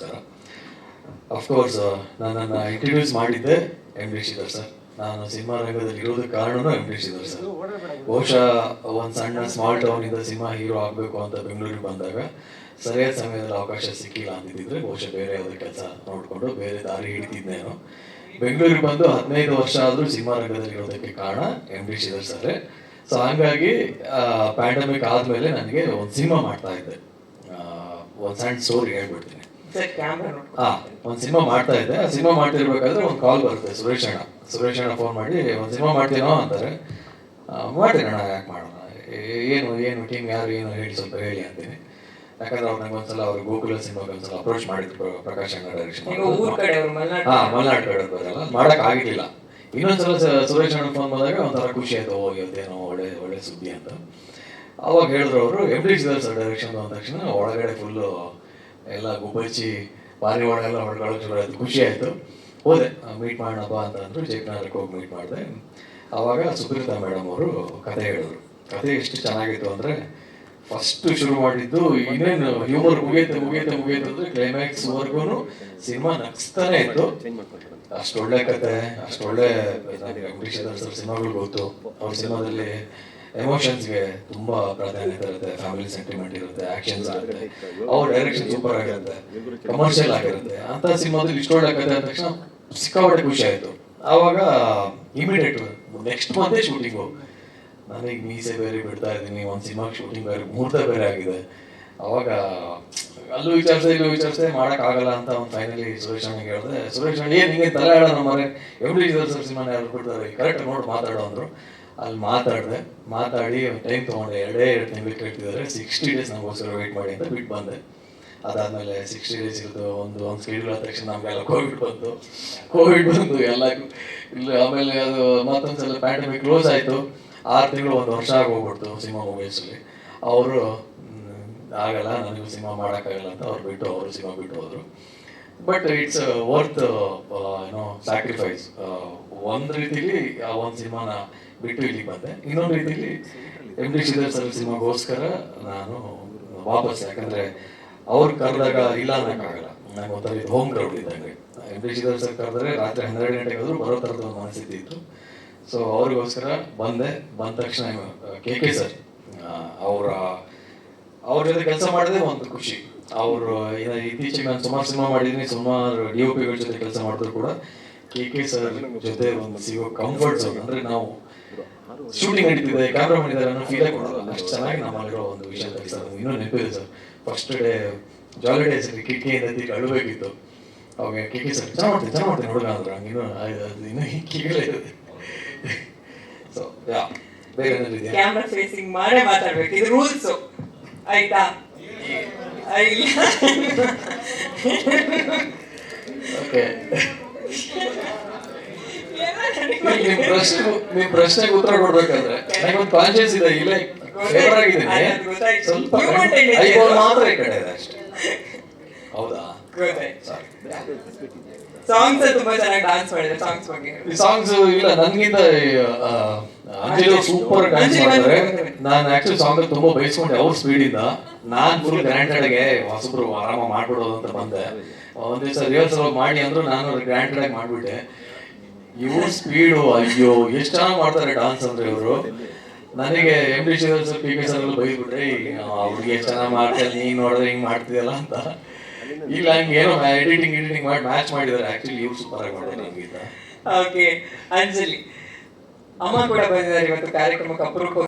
ನಮಸ್ಕಾರ ಅಫ್ಕೋರ್ಸ್ ನನ್ನನ್ನು ಇಂಟ್ರಡ್ಯೂಸ್ ಮಾಡಿದ್ದೆ ಎಂ ಶ್ರೀಧರ್ ಸರ್ ನಾನು ಸಿನಿಮಾ ರಂಗದಲ್ಲಿ ಇರೋದಕ್ಕೆ ಕಾರಣನೂ ಎಂ ಶ್ರೀಧರ್ ಸರ್ ಬಹುಶಃ ಒಂದು ಸಣ್ಣ ಸ್ಮಾಲ್ ಟೌನಿಂದ ಸಿನಿಮಾ ಹೀರೋ ಆಗಬೇಕು ಅಂತ ಬೆಂಗಳೂರಿಗೆ ಬಂದಾಗ ಸರಿಯಾದ ಸಮಯದಲ್ಲಿ ಅವಕಾಶ ಸಿಕ್ಕಿಲ್ಲ ಅಂತಿದ್ದಿದ್ರೆ ಬಹುಶಃ ಬೇರೆ ಯಾವುದೇ ಕೆಲಸ ನೋಡಿಕೊಂಡು ಬೇರೆ ದಾರಿ ಹಿಡಿತಿದ್ನೇನೋ ಬೆಂಗಳೂರಿಗೆ ಬಂದು ಹದಿನೈದು ವರ್ಷ ಆದರೂ ಸಿನಿಮಾ ರಂಗದಲ್ಲಿ ಇರೋದಕ್ಕೆ ಕಾರಣ M D Sridhar sir so ಹಾಗಾಗಿ ಪ್ಯಾಂಡಮಿಕ್ ಆದಮೇಲೆ ನನಗೆ ಒಂದು ಸಿನಿಮಾ ಮಾಡ್ತಾ ಇದ್ದೆ. ಒಂದು ಸಣ್ಣ ಸ್ಟೋರಿ ಹೇಳ್ಬಿಡ್ತೀನಿ. ಸರ್ ಒಂದು ಸಿನಿಮಾ ಮಾಡ್ತಾ ಇದ್ದೆ ಆ ಸಿನಿಮಾ ಮಾಡ್ತಿರ್ಬೇಕಾದ್ರೆ ಒಂದು ಕಾಲ್ ಬರುತ್ತೆ. ಸುರೇಶ್ ಅಣ್ಣ ಸುರೇಶ್ ಅಣ್ಣ ಫೋನ್ ಮಾಡಿ ಒಂದು ಸಿನಿಮಾ ಮಾಡ್ತೀನೋ? ಅಂತಾರೆ. ಮಾಡ್ತೀನಿ ಅಣ್ಣ ಯಾಕೆ ಮಾಡೋಣ? ಏ- ಏನು ಏನು ಟೀಮ್ ಯಾರು ಏನು ಹೇಳಿ ಸ್ವಲ್ಪ ಹೇಳಿ ಅಂತೀನಿ. ಯಾಕಂದ್ರೆ ಅವ್ರು ನಂಗೆ ಒಂದ್ಸಲ ಅವ್ರು ಗೋಕುಲ ಸಿನಿಮಾಗೆ ಒಂದ್ಸಲ ಅಪ್ರೋಚ್ ಮಾಡಿದ್ರು ಪ್ರ- ಪ್ರಕಾಶ್ ಅಣ್ಣ ಡೈರೆಕ್ಷನ್ ಹಾ ಮಲ್ನಾಡ್ ಕಡೆ ಬರಲ್ಲ. ಮಾಡಕ್ ಆಗಿರ್ಲಿಲ್ಲ ಇನ್ನೊಂದ್ಸಲ ಸುರೇಶ್ ಅಣ್ಣ ಫೋನ್ ಬಂದಾಗ ಒಂಥರ ಖುಷಿ ಆಯ್ತು. ಓ ಇವತ್ತೇನೋ ಒಳ್ಳೆ ಒಳ್ಳೆ ಸುದ್ದಿ ಅಂತ. ಅವಾಗ ಹೇಳಿದ್ರು ಅವರು ಎಂ ಡಿ ಡೈರೆಕ್ಷನ್ ಅಂದ ತಕ್ಷಣ ಒಳಗಡೆ ಫುಲ್ಲು ಎಲ್ಲ ಗುಬ್ಬಚ್ಚಿ ಪಾರಿವಾಳ ಎಲ್ಲ ಹೊಡ್ಕೊಳ್ಳೋಕೆ ಶುರು ಆಯಿತು. ಖುಷಿ ಆಯಿತು. ಹೋದೆ. ಮೀಟ್ ಮಾಡೋಣ ಬಾ ಅಂತ ಅಂದರು ಜೈಪ್ನಗರಕ್ಕೆ ಹೋಗಿ ಮೀಟ್ ಮಾಡಿದೆ. ಆವಾಗ ಸುಪ್ರೀತಾ ಮೇಡಮ್ ಅವರು ಕತೆ ಹೇಳಿದ್ರು. ಕತೆ ಎಷ್ಟು ಚೆನ್ನಾಗಿತ್ತು ಅಂದರೆ ಫಸ್ಟ್ ಶುರು ಮಾಡಿದ್ದು ಇನ್ನೇನು ಹ್ಯೂಮರ್ ಮುಗಿಯುತ್ತೆ ಮುಗಿಯುತ್ತೆ ಮುಗಿಯುತ್ತೆ ಅಂದ್ರೆ ಕ್ಲೈಮ್ಯಾಕ್ಸ್ ವರ್ಗೂ ಸಿನಿಮಾ ನಗ್ಸ್ತಾನೆ ಇತ್ತು. ಅಷ್ಟೊಳ್ಳೆ ಕತೆ ಅಷ್ಟೊಳ್ಳೆ ಸಿನಿಮಾಗಳು ಗೊತ್ತು. ಅವ್ರ ಸಿನಿಮಾದಲ್ಲಿ ಎಮೋಷನ್ಸ್ಗೆ ತುಂಬಾ ಪ್ರಾಧಾನ್ಯತೆ ಇರುತ್ತೆ ಫ್ಯಾಮಿಲಿ ಸೆಂಟಿಮೆಂಟ್ ಇರುತ್ತೆ ಆಕ್ಷನ್ಸ್ ಆಗುತ್ತೆ. ಅವ್ರ ಡೈರೆಕ್ಷನ್ ಸೂಪರ್ ಆಗಿರುತ್ತೆ ಕಮರ್ಷಿಯಲ್ ಆಗಿರುತ್ತೆ. ಅಂತ ಸಿನಿಮಾದಲ್ಲಿ ಇಷ್ಟೊಳ್ಳೆ ಕತೆ ಅಂದ ತಕ್ಷಣ ಸಿಕ್ಕಾಪಟ್ಟೆ ಖುಷಿ ಆಯ್ತು. ಆವಾಗ ಇಮಿಡಿಯೇಟ್ ನೆಕ್ಸ್ಟ್ ಮಂತೇ ಶೂಟಿಂಗು ನನಗೆ ಮೀಸೆ ಬೇರೆ ಬಿಡ್ತಾ ಇದ್ದೀನಿ ಒಂದು ಸಿನಿಮಾ ಶೂಟಿಂಗ್ ಬೇರೆ ಮುಹೂರ್ತ ಬೇರೆ ಆಗಿದೆ. ಅವಾಗ ಅಲ್ಲೂ ವಿಚಾರಿಸಿದೆ ಇಲ್ಲೂ ವಿಚಾರಿಸಿದೆ ಮಾಡೋಕ್ಕಾಗಲ್ಲ ಅಂತ ಒಂದು ಫೈನಲಿ ಸುರೇಶ್ ಅಣ್ಣಗೆ ಹೇಳಿದೆ ಸುರೇಶ್ ಅಣ್ಣ ಏನು ಹಿಂಗೆ ತಲೆ ಹೇಳೋಣ ಮರೆ ಡಿ ಸರ್ ಸಿನಿಮಾನ ಯಾರು ಬಿಡ್ತಾರೆ ಕರೆಕ್ಟ್ ನೋಡಿ ಮಾತಾಡೋ ಅಂದರು. ಅಲ್ಲಿ ಮಾತಾಡಿದೆ. ಮಾತಾಡಿ ಟೈಮ್ ತೊಗೊಂಡೆ. ಎರಡೇ ಎರಡು ತಿಂಗಳು ಕೇಳ್ತಿದ್ದಾರೆ ಸಿಕ್ಸ್ಟಿ ಡೇಸ್ ನಮಗೋಸ್ಕರ ವೆಯ್ಟ್ ಮಾಡಿ ಅಂತ ಬಿಟ್ಟು ಬಂದೆ. ಅದಾದಮೇಲೆ ಸಿಕ್ಸ್ಟಿ ಡೇಸ್ ಇರೋದು ಒಂದು ಒಂದು ಆದ ತಕ್ಷಣ ನಮಗೆಲ್ಲ ಕೋವಿಡ್ ಬಂತು. ಕೋವಿಡ್ ಬಂತು ಎಲ್ಲ ಇಲ್ಲ, ಆಮೇಲೆ ಅದು ಮತ್ತೊಂದು ಸಲ ಪ್ಯಾಂಡಮಿಕ್ ಕ್ಲೋಸ್ ಆಯಿತು. ಆರು ತಿಂಗಳು ಒಂದು ವರ್ಷ ಆಗೋಗ್ಬಿಡ್ತು ಸಿನಿಮಾ ಮೂವೀಸಲ್ಲಿ ಅವರು ಆಗಲ್ಲ. ನನಗೂ ಸಿನಿಮಾ ಮಾಡೋಕ್ಕಾಗಲ್ಲ ಅಂತ ಅವ್ರು ಬಿಟ್ಟು, ಅವರು ಸಿನಿಮಾ ಬಿಟ್ಟು ಹೋದರು. ಬಟ್ ಇಟ್ಸ್ ವರ್ತ್ ಏನೋ ಸ್ಯಾಕ್ರಿಫೈಸ್ ಒಂದು ರೀತಿಲಿ ಆ ಒಂದು ಸಿನಿಮಾನ ಬಿಟ್ಟು ಇಲ್ಲಿ ಬಂದೆ. ಇನ್ನೊಂದು ರೀತಿಲಿ ಎಂ ಡಿ ಶ್ರೀಧರ್ ಸರ್ ಸಿನಿಮಾಗೋಸ್ಕರ ನಾನು ವಾಪಸ್ ಯಾಕಂದ್ರೆ ಅವ್ರು ಕರೆದಾಗ ಇಲ್ಲ ಅನ್ನೋಕ್ಕಾಗಲ್ಲ ನನಗೆ ಒಂಥರ ಹೋಮ್ ಕ್ರೌಡ್ ಇದ್ದಂಗೆ. ಎಂ ಡಿ ಶ್ರೀಧರ್ ಸರ್ ಕರೆದ್ರೆ ರಾತ್ರಿ ಹನ್ನೆರಡು ಗಂಟೆಗೆ ಆದರೂ ಬರೋ ಥರದ ಒಂದು ಮನಸ್ಥಿತಿ ಇತ್ತು. ಸೊ ಅವ್ರಿಗೋಸ್ಕರ ಬಂದೆ. ಬಂದ ತಕ್ಷಣ ಕೆ ಕೆ ಸರ್ ಅವರ, ಅವ್ರ ಜೊತೆ ಕೆಲಸ ಮಾಡಿದೆ ಒಂದು ಖುಷಿ. ಅವರು ಇತ್ತೀಚೆಗೆ ನಾನು ಸುಮಾರು ಸಿನಿಮಾ ಮಾಡಿದ್ದೀನಿ ಸುಮಾರು ಡಿ ಒ ಪಿಗಳ ಜೊತೆ ಕೆಲಸ ಮಾಡಿದ್ರು ಕೂಡ. ಕೆ ಕೆ ಸರ್ ಜೊತೆ ಒಂದು ಸಿಗೋ ಕಂಫರ್ಟ್ ಝೋನ್ ಅಂದ್ರೆ ನಾವು ಶೂಟಿಂಗ್ ನಡೀತಿದೆ ಕ್ಯಾಮ್ರಾ ಮಾಡಿದ್ದಾರೆ ಅನ್ನೋ ಫೀಲೇ ಕೊಡೋಲ್ಲ. ಅಷ್ಟು ಚೆನ್ನಾಗಿ ನಮ್ಮಲ್ಲಿರೋ ಒಂದು ವಿಷಯ ಸರ್ ಇನ್ನೂ ನೆನಪಿದೆ sir first day jolly days ಕಿಟಕಿಯಿಂದ ತೀರಿ ಅಳಬೇಕಿತ್ತು. ಅವಾಗ ಕೆ ಕೆ ಸರ್ ಚೆನ್ನಾಗಿ ಮಾಡ್ತೀನಿ ಚೆನ್ನಾಗಿ ಮಾಡ್ತೀನಿ ಹುಡುಗ ಹಂಗೆ ಇನ್ನೂ ಅದು ಇನ್ನೂ ಕಿಗಲೇ ಇದೆ ಸೊ ಯಾ ಬೇರೆ ಕ್ಯಾಮ್ರಾ ಫೇಸಿಂಗ್ ಮಾಡೇ ಮಾತಾಡ್ಬೇಕು. ಇದು ರೂಲ್ಸ್ ಆಯ್ತಾ? ಎಲ್ಲ ನಿಮ್ ಪ್ರಶ್ನೆ ನಿಮ್ ಪ್ರಶ್ನೆಗೆ ಉತ್ತರ ಕೊಡ್ಬೇಕಂದ್ರೆ ನನಗೆ ಒಂದು ಕಾನ್ಶಿಯಸ್ ಇದೆ ಇಲ್ಲ ಫೇವರ್ ಆಗಿದ್ದೀನಿ. ಸ್ವಲ್ಪ ಐಫೋನ್ ಮಾತ್ರ ಈ ಕಡೆ ಇದೆ ಅಷ್ಟೇ. ಹೌದಾ? ಸಾಂಗ್ಸ್ ತುಂಬಾ ಚೆನ್ನಾಗಿ ಡಾನ್ಸ್ ಮಾಡಿದೆ ಸಾಂಗ್ಸ್ ಬಗ್ಗೆ ಈ ಸಾಂಗ್ಸ್ ಇಲ್ಲ ನನ್ಗಿಂತ ಅಂಜಲಿ ಸೂಪರ್ ಮಾಡ್ತಾರೆ. ಮಾಡ್ತಾರೆ. ನಾನು ಆಕ್ಚುಲಿ ಸಾಂಗ್ ತುಂಬಾ ಬಯಸ್ಕೊಂಡೆ ಅವ್ರ ಸ್ಪೀಡ್ ಇಂದ. ನಾನ್ ಫುಲ್ ಗ್ರ್ಯಾಂಡೆಡ್ಗೆ ಹೊಸಬ್ರು ಆರಾಮ ಮಾಡ್ಬಿಡೋದು ಅಂತ ಬಂದೆ. ಒಂದ್ ದಿವಸ ರಿಹರ್ಸಲ್ ಮಾಡಿ ಅಂದ್ರು ನಾನು ಗ್ರ್ಯಾಂಡೆಡ್ ಆಗಿ ಮಾಡ್ಬಿಟ್ಟೆ. ಇವ್ರ ಸ್ಪೀಡು ಅಯ್ಯೋ ಎಷ್ಟು ಚೆನ್ನಾಗಿ ಮಾಡ್ತಾರೆ ಡಾನ್ಸ್ ಅಂದ್ರೆ ಇವರು. ನನಗೆ M D Sridhar P K sir ಎಲ್ಲ ಬೈದ್ಬಿಟ್ರೆ ಅವ್ರಿಗೆ ಎಷ್ಟು ಚೆನ್ನಾಗಿ ಮಾಡ್ತಾರೆ ನೀನ್ ನೋಡಿದ್ರೆ ಹಿಂಗ್ ಮಾಡ್ತಿದ್ಯಲ್ಲ ಅಂತ. ಇಲ್ಲ ಏನೋ ಎಡಿಟಿಂಗ್ ಎಡಿಟಿಂಗ್ ಮಾಡಿ ಮ್ಯಾಚ್ ಮಾಡಿದ್ದಾರೆ. ಆಕ್ಚುಲಿ ಇವ್ರು ಸೂಪರ್ ಆಗಿ ಮಾಡಿದ್ದಾರೆ ನಮ್ಗಿಂತ ಓಕೆ ಅಂಜಲಿ. ಅಮ್ಮ ಕೂಡ ಬಂದಿದ್ದಾರೆ ಇವತ್ತು. ಕಾರ್ಯಕ್ರಮಕ್ಕೆ ಅಪರೂಪ